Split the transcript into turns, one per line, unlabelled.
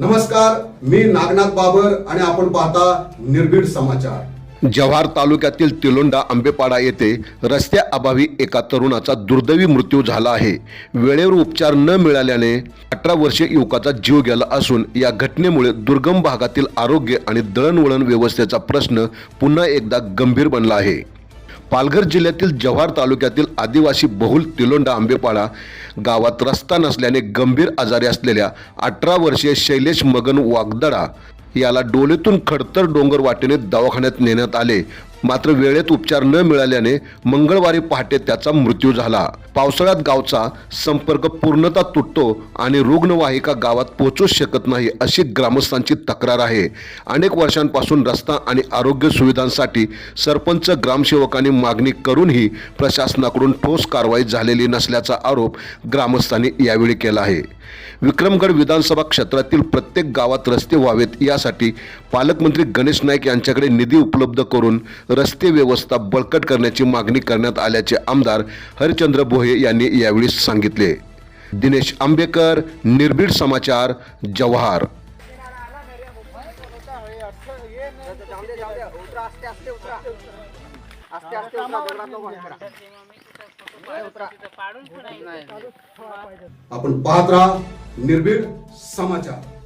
नमस्कार मी नागनाथ बाबर आणि आपण पाहता निर्भीड समाचार.
जव्हार तालुक्यातील तिलोंडा आंबेपाडा येथे रस्त्याअभावी एका तरुणाचा दुर्दैवी मृत्यू झाला आहे. वेळेवर उपचार न मिळाल्याने अठरा वर्षीय युवकाचा जीव गेला असून या घटनेमुळे दुर्गम भागातील आरोग्य आणि दळणवळण व्यवस्थेचा प्रश्न पुन्हा एकदा गंभीर बनला आहे. पालघर जिल्ह्यातील जव्हार तालुक्यातील आदिवासी बहुल तिलोंडा आंबेपाडा गावात रस्ता नसल्याने गंभीर आजारी असलेल्या अठरा वर्षीय शैलेश मगन वागदडा याला डोलेतून खडतर डोंगर वाटेने दवाखान्यात नेण्यात आले. मात्र वेळेत उपचार न मिळाल्याने मंगळवारी पहाटे त्याचा मृत्यू झाला. पावसाळ्यात गावचा संपर्क पूर्णतः तुटतो आणि रुग्णवाहिका गावात पोहोचू शकत नाही अशी ग्रामस्थांची तक्रार आहे. अनेक वर्षांपासून रस्ता आणि आरोग्य सुविधांसाठी सरपंच ग्रामसेवकांनी मागणी करूनही प्रशासनाकडून ठोस कारवाई झालेली नसल्याचा आरोप ग्रामस्थांनी यावेळी केला आहे. विक्रमगड विधानसभा क्षेत्रातील प्रत्येक गावात रस्ते व्हावेत यासाठी पालकमंत्री गणेश नाईक यांच्याकडे निधी उपलब्ध करून रस्ते व्यवस्था बळकट करण्याची मागणी करण्यात आल्याचे आमदार हरिचंद्र भोये यांनी यावेळी सांगितले. दिनेश आंबेकर निर्भीड समाचार जव्हार.
आपण पाहत राहा निर्भीड समाचार.